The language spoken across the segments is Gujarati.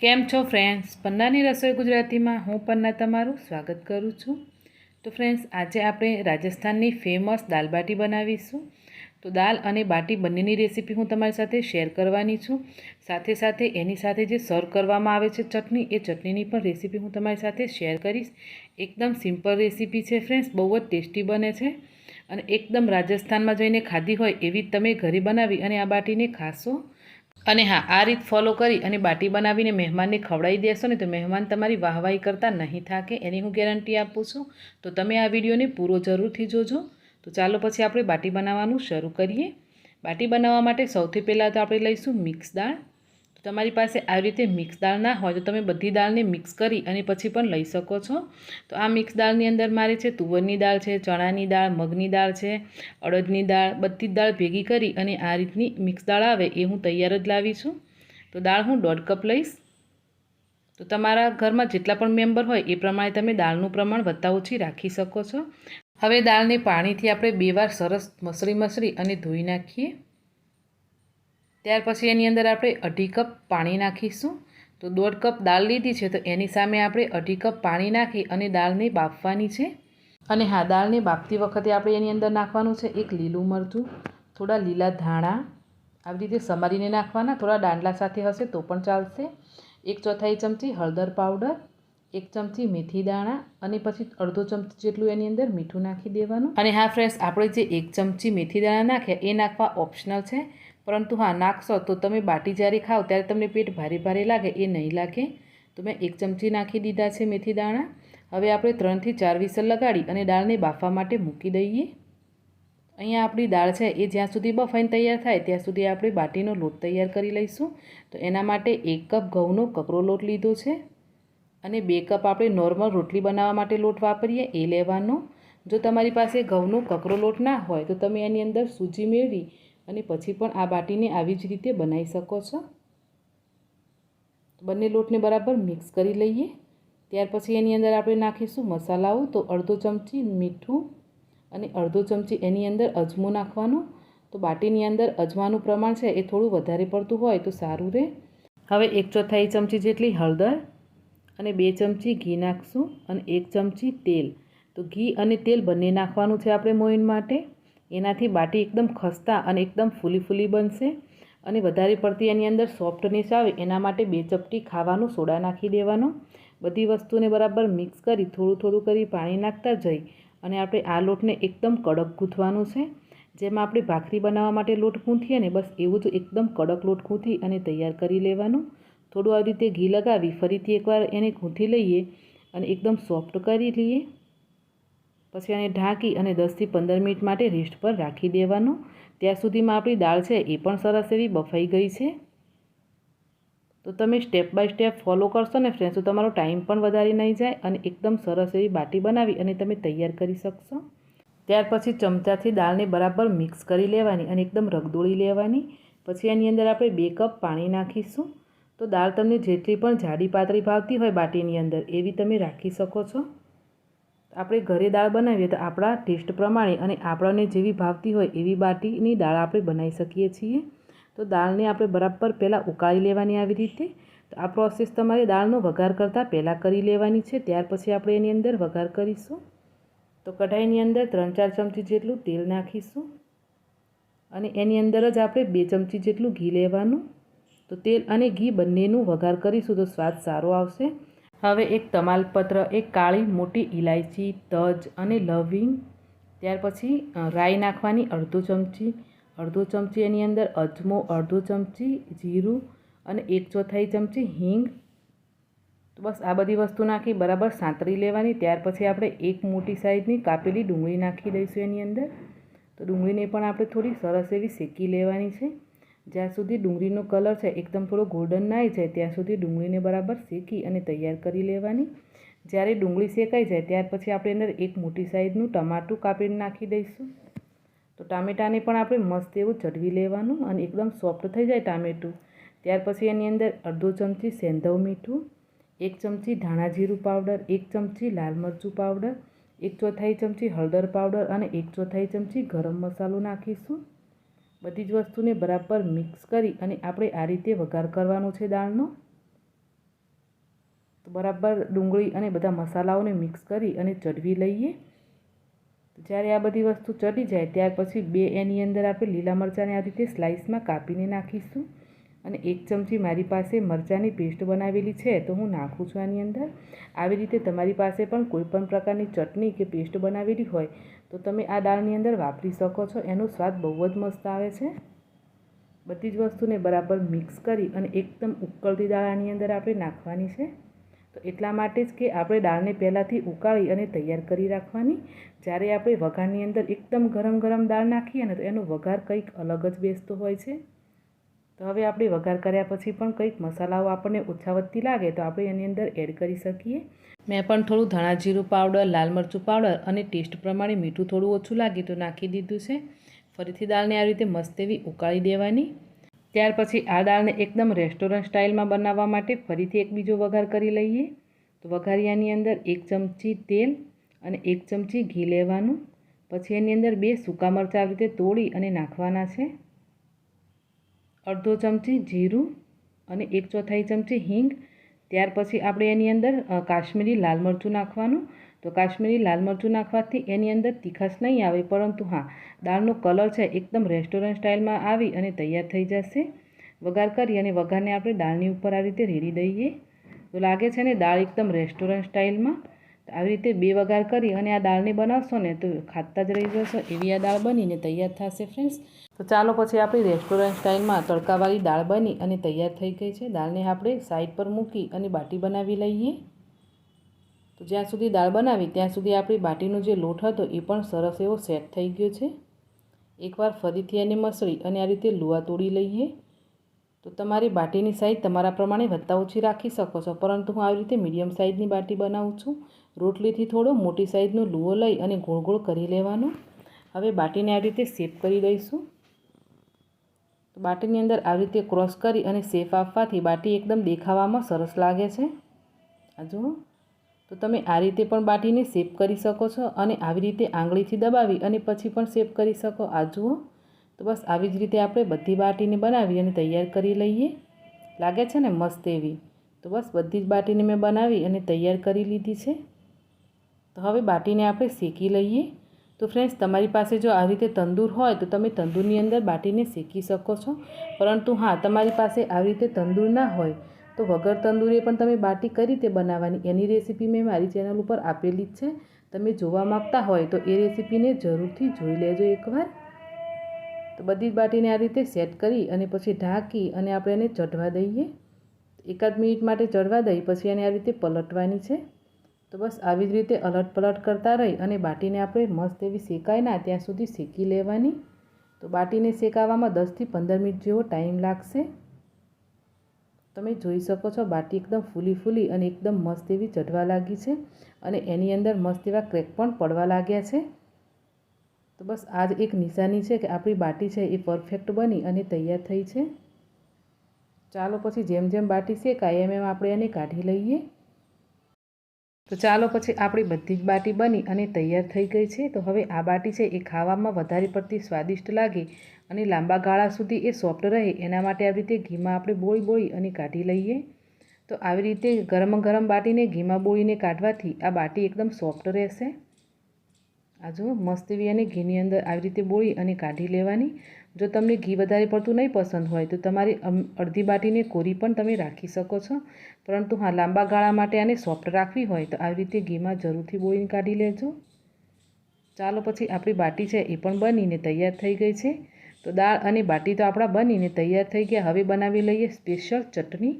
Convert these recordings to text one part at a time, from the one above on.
કેમ છો ફ્રેન્ડ્સ? પન્નાની રસોઈ ગુજરાતીમાં હું પન્ના તમારું સ્વાગત કરું છું. તો ફ્રેન્ડ્સ, આજે આપણે રાજસ્થાનની ફેમસ દાલ બાટી બનાવીશું. તો દાલ અને બાટી બંનેની રેસીપી હું તમારી સાથે શેર કરવાની છું. સાથે સાથે એની સાથે જે સર્વ કરવામાં આવે છે ચટણી, એ ચટણીની પણ રેસીપી હું તમારી સાથે શેર કરીશ. એકદમ સિમ્પલ રેસીપી છે ફ્રેન્ડ્સ, બહુ જ ટેસ્ટી બને છે. અને એકદમ રાજસ્થાનમાં જઈને ખાધી હોય એવી તમે ઘરે બનાવી અને આ બાટીને ખાશો. અને હા, આ રીત ફોલો કરી અને બાટી બનાવીને મહેમાનને ખવડાવી દેશો ને તો મહેમાન તમારી વાહવાહી કરતાં નહીં થાકે, એની હું ગેરંટી આપું છું. તો તમે આ વિડીયોને પૂરો જરૂરથી જોજો. તો ચાલો પછી આપણે બાટી બનાવવાનું શરૂ કરીએ. બાટી બનાવવા માટે સૌથી પહેલાં તો આપણે લઈશું મિક્સ દાળ. તમારી પાસે આવી રીતે મિક્સ દાળ ના હોય તો તમે બધી દાળને મિક્સ કરી અને પછી પણ લઈ શકો છો. તો આ મિક્સ દાળની અંદર મારે છે તુવરની દાળ છે, ચણાની દાળ, મગની દાળ છે, અડદની દાળ, બધી જ દાળ ભેગી કરી અને આ રીતની મિક્સ દાળ આવે એ હું તૈયાર જ લાવી છું. તો દાળ હું દોઢ કપ લઈશ. તો તમારા ઘરમાં જેટલા પણ મેમ્બર હોય એ પ્રમાણે તમે દાળનું પ્રમાણ વધતા ઓછી રાખી શકો છો. હવે દાળને પાણીથી આપણે બે વાર સરસ મસળી મસળી અને ધોઈ નાખીએ. ત્યાર પછી એની અંદર આપણે અઢી કપ પાણી નાખીશું. તો દોઢ કપ દાળ લીધી છે, તો એની સામે આપણે અઢી કપ પાણી નાખી અને દાળને બાફવાની છે. અને હા, દાળને બાફતી વખતે આપણે એની અંદર નાખવાનું છે એક લીલું મરચું, થોડા લીલા ધાણા, આવી રીતે સમારીને નાખવાના, થોડા દાંડલા સાથે હશે તો પણ ચાલશે. એક ચોથાઈ ચમચી હળદર પાવડર, એક ચમચી મેથી દાણા અને પછી અડધો ચમચી જેટલું એની અંદર મીઠું નાખી દેવાનું. અને હા ફ્રેન્ડ્સ આપણે જે એક ચમચી મેથી દાણા નાખ્યા, એ નાખવા ઓપ્શનલ છે. પરંતુ હા, નાખશો તો તમે બાટી જ્યારે ખાઓ ત્યારે તમને પેટ ભારે ભારે લાગે, એ નહીં લાગે. તો મેં એક ચમચી નાખી દીધા છે મેથી દાણા. હવે આપણે ત્રણથી ચાર વિસલ લગાડી અને દાળને બાફવા માટે મૂકી દઈએ. અહીંયા આપણી દાળ છે એ જ્યાં સુધી બફાઈને તૈયાર થાય ત્યાં સુધી આપણે બાટીનો લોટ તૈયાર કરી લઈશું. તો એના માટે એક કપ ઘઉંનો કકરો લોટ લીધો છે. અને બે કપ આપણે નોર્મલ રોટલી બનાવવા માટે લોટ વાપરીએ, એ લેવાનો. જો તમારી પાસે ઘઉંનો કકરો લોટ ના હોય તો તમે એની અંદર સૂજી મેળવી અને પછી પણ આ બાટીને આવી જ રીતે બનાવી શકો છો. બંને લોટને બરાબર મિક્સ કરી લઈએ. ત્યાર પછી એની અંદર આપણે નાખીશું મસાલાઓ, તો અડધો ચમચી મીઠું અને અડધો ચમચી એની અંદર અજમો નાખવાનો. તો બાટીની અંદર અજમાનું પ્રમાણ છે એ થોડું વધારે પડતું હોય તો સારું રહે. હવે એક ચોથાઈ ચમચી જેટલી હળદર અને બે ચમચી ઘી નાખશું અને એક ચમચી તેલ. તો ઘી અને તેલ બંને નાખવાનું છે આપણે મોઈન માટે. એનાથી બાટી એકદમ ખસ્તા અને એકદમ ફૂલી ફૂલી બનશે અને વધારે પડતી એની અંદર સોફ્ટનેસ આવે એના માટે બે ચપટી ખાવાનું, સોડા નાખી દેવાનો. બધી વસ્તુને બરાબર મિક્સ કરી, થોડું થોડું કરી પાણી નાખતા જઈ અને આપણે આ લોટને એકદમ કડક ગૂંથવાનું છે. જેમાં આપણે ભાખરી બનાવવા માટે લોટ ગૂંથીએ ને બસ એવું જ એકદમ કડક લોટ ગૂંથી અને તૈયાર કરી લેવાનું. થોડું આવી રીતે ઘી લગાવી, ફરીથી એકવાર એને ગૂંથી લઈએ અને એકદમ સોફ્ટ કરી લઈએ. પછી આને ઢાંકી અને દસથી પંદર મિનિટ માટે રેસ્ટ પર રાખી દેવાનું. ત્યાં સુધીમાં આપણી દાળ છે એ પણ સરસ એવી બફાઈ ગઈ છે. તો તમે સ્ટેપ બાય સ્ટેપ ફોલો કરશો ને ફ્રેન્ડ્સ તો તમારો ટાઈમ પણ વધારે નહીં જાય અને એકદમ સરસ એવી બાટી બનાવી અને તમે તૈયાર કરી શકશો. ત્યાર પછી ચમચાથી દાળને બરાબર મિક્સ કરી લેવાની અને એકદમ રગદોળી લેવાની. પછી એની અંદર આપણે બે કપ પાણી નાખીશું. તો દાળ તમને જેટલી પણ જાડી પાતળી ભાવતી હોય બાટીની અંદર એવી તમે રાખી શકો છો. આપણે ઘરે દાળ બનાવીએ તો આપણા ટેસ્ટ પ્રમાણે અને આપણને જેવી ભાવતી હોય એવી બાટીની દાળ આપણે બનાવી શકીએ છીએ. તો દાળને આપણે બરાબર પહેલાં ઉકાળી લેવાની આવી રીતે. તો આ પ્રોસેસ તમારે દાળનો વઘાર કરતાં પહેલાં કરી લેવાની છે. ત્યાર પછી આપણે એની અંદર વઘાર કરીશું. તો કઢાઈની અંદર ત્રણ ચાર ચમચી જેટલું તેલ નાખીશું. અને એની અંદર જ આપણે બે ચમચી જેટલું ઘી લેવાનું. તો તેલ અને ઘી બંનેનું વઘાર કરીશું તો સ્વાદ સારો આવશે. હવે એક તમાલપત્ર, એક કાળી મોટી ઇલાયચી તજ અને લવિંગ. ત્યાર પછી રાઈ નાખવાની અડધો ચમચી અડધો ચમચી એની અંદર અજમો, અડધો ચમચી જીરું અને એક ચોથાઈ ચમચી હિંગ. તો બસ આ બધી વસ્તુ નાખી બરાબર સાંતળી લેવાની. ત્યાર પછી આપણે એક મોટી સાઈઝની કાપેલી ડુંગળી નાખી દઈશું એની અંદર. તો ડુંગળીને પણ આપણે થોડી સરસ એવી શેકી લેવાની છે. જ્યાં સુધી ડુંગળીનો કલર છે, એકદમ થોડો ગોલ્ડન ના જાય, ત્યાં સુધી ડુંગળીને બરાબર શેકી અને તૈયાર કરી લેવાની. જ્યારે ડુંગળી શેકાઈ જાય, ત્યાર પછી આપણે અંદર એક મોટી સાઈઝનું ટમાટું કાપીને નાખી દઈશું. તો ટામેટાને પણ આપણે મસ્ત એવું ચડવી લેવાનું અને એકદમ સોફ્ટ થઈ જાય ટામેટું. ત્યાર પછી એની અંદર અડધો ચમચી સેંધવ મીઠું, એક ચમચી ધાણા જીરું પાવડર એક ચમચી લાલ મરચું પાવડર એક ચોથાઈ ચમચી હળદર પાવડર અને એક ચોથાઈ ચમચી ગરમ મસાલો નાખીશું. બધી જ વસ્તુને બરાબર મિક્સ કરી અને આપણે આ રીતે વઘાર કરવાનો છે દાળનો. તો બરાબર ડુંગળી અને બધા મસાલાઓને મિક્સ કરી અને ચડવી લઈએ. જ્યારે આ બધી વસ્તુ ચડી જાય, ત્યાર પછી બે એની અંદર આપણે લીલા મરચાંને આ રીતે સ્લાઇસમાં કાપીને નાખીશું. અને એક ચમચી મારી પાસે મરચાંની પેસ્ટ બનાવેલી છે તો હું નાખું છું આની અંદર. આવી રીતે તમારી પાસે પણ કોઈપણ પ્રકારની ચટણી કે પેસ્ટ બનાવેલી હોય તો તમે આ દાળની અંદર વાપરી શકો છો. એનો સ્વાદ બહુ જ મસ્ત આવે છે. બધી જ વસ્તુને બરાબર મિક્સ કરી અને એકદમ ઉકળતી દાળ આની અંદર આપણે નાખવાની છે. તો એટલા માટે જ કે આપણે દાળને પહેલાંથી ઉકાળી અને તૈયાર કરી રાખવાની. જ્યારે આપણે વઘારની અંદર એકદમ ગરમ ગરમ દાળ નાખીએ ને તો એનો વઘાર કંઈક અલગ જ બેસતો હોય છે. તો હવે આપણે વઘાર કર્યા પછી પણ કંઈક મસાલાઓ આપણને ઓછા વધતી લાગે તો આપણે એની અંદર એડ કરી શકીએ. મેં પણ થોડું ધાણા જીરું પાવડર, લાલ મરચું પાવડર અને ટેસ્ટ પ્રમાણે મીઠું થોડું ઓછું લાગે તો નાખી દીધું છે. ફરીથી દાળને આ રીતે મસ્ત એવી ઉકાળી દેવાની. ત્યાર પછી આ દાળને એકદમ રેસ્ટોરન્ટ સ્ટાઇલમાં બનાવવા માટે ફરીથી એક બીજો વઘાર કરી લઈએ. તો વઘારિયાની અંદર એક ચમચી તેલ અને એક ચમચી ઘી લેવાનું. પછી એની અંદર બે સૂકા મરચાં આવી રીતે તોડી અને નાખવાના છે. અડધો ચમચી જીરું અને એક ચોથાઈ ચમચી હિંગ. ત્યાર પછી આપણે એની અંદર કાશ્મીરી લાલ મરચું નાખવાનું. તો કાશ્મીરી લાલ મરચું નાખવાથી એની અંદર તીખાશ નહીં આવે, પરંતુ હા, દાળનો કલર છે, એકદમ રેસ્ટોરન્ટ સ્ટાઇલમાં આવી અને તૈયાર થઈ જશે. વઘાર કરી અને વઘારને આપણે દાળની ઉપર આ રીતે રેડી દઈએ. તો લાગે છે ને, દાળ એકદમ રેસ્ટોરન્ટ સ્ટાઇલમાં. આવી રીતે બે વઘાર કરી અને આ દાળને બનાવશો ને તો ખાતા જ રહી જશો. એવી આ દાળ બનીને તૈયાર થશે ફ્રેન્ડ્સ તો ચાલો પછી આપણી રેસ્ટોરન્ટ સ્ટાઇલમાં તડકાવાળી દાળ બની અને તૈયાર થઈ ગઈ છે. દાળને આપણે સાઈડ પર મૂકી અને બાટી બનાવી લઈએ. તો જ્યાં સુધી દાળ બનાવી ત્યાં સુધી આપણી બાટીનો જે લોટ હતો એ પણ સરસ એવો સેટ થઈ ગયો છે. એકવાર ફરીથી એને મસળી અને આ રીતે લુવા તોડી લઈએ. તો તમારી બાટીની સાઈઝ તમારા પ્રમાણે વધતા ઓછી રાખી શકો છો. પરંતુ હું આવી રીતે મીડિયમ સાઇઝની બાટી બનાવું છું. રોટલીથી થોડો મોટી સાઇઝનો લુવો લઈ અને ગોળ ગોળ કરી લેવાનો. હવે બાટીને આવી રીતે શેપ કરી દઈશું. તો બાટીની અંદર આવી રીતે ક્રોસ કરી અને શેપ આપવાથી બાટી એકદમ દેખાવામાં સરસ લાગે છે. આ જુઓ. તો તમે આ રીતે પણ બાટીને શેપ કરી શકો છો અને આવી રીતે આંગળીથી દબાવી અને પછી પણ શેપ કરી શકો. આ જુઓ. તો બસ આવી જ રીતે આપણે બધી બાટીને બનાવી અને તૈયાર કરી લઈએ. લાગે છે ને મસ્ત એવી? તો બસ બધી જ બાટીને મેં બનાવી અને તૈયાર કરી લીધી છે. તો હવે બાટીને આપણે શેકી લઈએ. તો ફ્રેન્ડ્સ, તમારી પાસે જો આ રીતે તંદૂર હોય તો તમે તંદૂરની અંદર બાટીને શેકી શકો છો. પરંતુ હા, તમારી પાસે આવી રીતે તંદૂર ના હોય તો વગર તંદૂરે પણ તમે બાટી કઈ રીતે બનાવવાની? એની રેસીપી મેં મારી ચેનલ ઉપર આપેલી જ છે. તમે જોવા માગતા હોય તો એ રેસીપીને જરૂરથી જોઈ લેજો એકવાર. તો બધી બાટીને આ રીતે સેટ કરી અને પછી ઢાંકી અને આપણે એને ચઢવા દઈએ. એકાદ મિનિટ માટે ચડવા દઈ, પછી એને આ રીતે પલટવાની છે. તો બસ આવી જ રીતે અલટ પલટ કરતા રહી અને બાટીને આપણે મસ્ત એવી શેકાય ના ત્યાં સુધી શેકી લેવાની. તો બાટીને શેકાવામાં દસથી પંદર મિનિટ જેવો ટાઈમ લાગશે. તમે જોઈ શકો છો બાટી એકદમ ફૂલી ફૂલી અને એકદમ મસ્ત એવી ચઢવા લાગી છે અને એની અંદર મસ્ત એવા ક્રેક પણ પડવા લાગ્યા છે. તો બસ આ જ એક નિશાની છે કે આપણી બાટી છે એ પરફેક્ટ બની અને તૈયાર થઈ છે. ચાલો પછી જેમ જેમ બાટી શેકાય એમ એમ આપણે એને કાઢી લઈએ. તો ચાલો પછી આપણી બધી જ બાટી બની અને તૈયાર થઈ ગઈ છે. તો હવે આ બાટી છે એ ખાવામાં વધારે પડતી સ્વાદિષ્ટ લાગે અને લાંબા ગાળા સુધી એ સોફ્ટ રહે. એના માટે આવી રીતે ઘીમાં આપણે બોળી બોળી અને કાઢી લઈએ. તો આવી રીતે ગરમ ગરમ બાટીને ઘીમાં બોળીને કાઢવાથી આ બાટી એકદમ સોફ્ટ રહેશે. આ જો મસ્ત એવી અને ઘીની અંદર આવી રીતે બોળી અને કાઢી લેવાની. જો તમને ઘી વધારે પડતું નહીં પસંદ હોય તો તમારી અડધી બાટીને કોરી પણ તમે રાખી શકો છો. પરંતુ હા, લાંબા ગાળા માટે આને સોફ્ટ રાખવી હોય તો આવી રીતે ઘીમાં જરૂરથી બોળીને કાઢી લેજો. ચાલો પછી આપણી બાટી છે એ પણ બનીને તૈયાર થઈ ગઈ છે. તો દાળ અને બાટી તો આપણા બનીને તૈયાર થઈ ગયા. હવે બનાવી લઈએ સ્પેશિયલ ચટણી.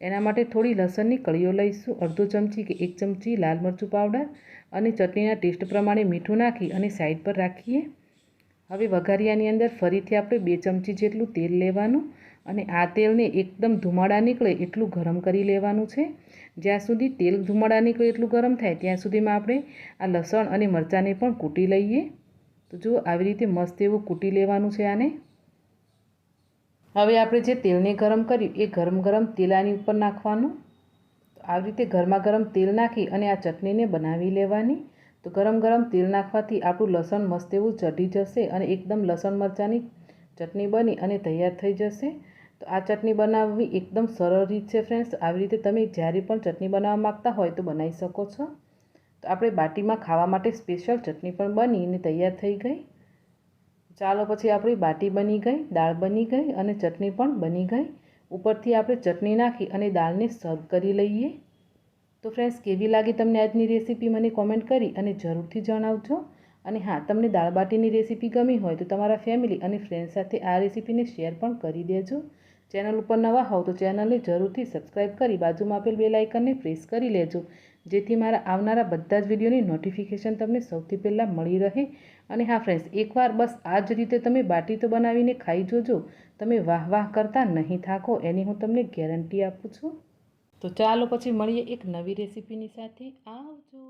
એના માટે થોડી લસણની કળીઓ લઈશું. અડધો ચમચી કે એક ચમચી લાલ મરચું પાવડર અને ચટણીના ટેસ્ટ પ્રમાણે મીઠું નાખી અને સાઈડ પર રાખીએ. હવે વઘારિયાની અંદર ફરીથી આપણે બે ચમચી જેટલું તેલ લેવાનું અને આ તેલને એકદમ ધુમાડા નીકળે એટલું ગરમ કરી લેવાનું છે. જ્યાં સુધી તેલ ધુમાડા નીકળે એટલું ગરમ થાય ત્યાં સુધીમાં આપણે આ લસણ અને મરચાંને પણ કૂટી લઈએ. તો જુઓ આવી રીતે મસ્ત એવું કૂટી લેવાનું છે આને. હવે આપણે જે તેલને ગરમ કર્યું એ ગરમ ગરમ તેલાની ઉપર નાખવાનું. આવી રીતે ગરમા ગરમ તેલ નાખી અને આ ચટણીને બનાવી લેવાની. તો ગરમ ગરમ તેલ નાખવાથી આપણું લસણ મસ્ત એવું ચઢી જશે અને એકદમ લસણ મરચાંની ચટણી બની અને તૈયાર થઈ જશે. તો આ ચટણી બનાવવી એકદમ સરળ રીત છે ફ્રેન્ડ્સ. આવી રીતે તમે જ્યારે પણ ચટણી બનાવવા માગતા હોય તો બનાવી શકો છો. તો આપણે બાટીમાં ખાવા માટે સ્પેશિયલ ચટણી પણ બનીને તૈયાર થઈ ગઈ. ચાલો પછી આપણી બાટી બની ગઈ, દાળ બની ગઈ અને ચટણી પણ બની ગઈ. ઉપરથી આપણે ચટણી નાખી અને દાળને સર્વ કરી લઈએ. તો ફ્રેન્ડ્સ કેવી લાગી તમને આજની રેસીપી મને કોમેન્ટ કરી અને જરૂરથી જણાવજો. અને હા, તમને દાળબાટીની રેસીપી ગમી હોય તો તમારા ફેમિલી અને ફ્રેન્ડ સાથે આ રેસીપીને શેર પણ કરી દેજો. ચેનલ ઉપર નવા હોવ તો ચેનલને જરૂરથી સબસ્ક્રાઈબ કરી બાજુમાં આપેલ બેલ આઇકનને પ્રેસ કરી લેજો. જેથી મારા આવનારા બધા જ વિડીયોની નોટિફિકેશન તમને સૌથી પહેલાં મળી રહે. અને હા ફ્રેન્ડ્સ એકવાર બસ આ જ રીતે તમે બાટી તો બનાવીને ખાઈ જોજો. તમે વાહ વાહ કરતાં નહીં થાકો, એની હું તમને ગેરંટી આપું છું. તો ચાલો પછી મળીએ એક નવી રેસીપીની સાથે. આવજો.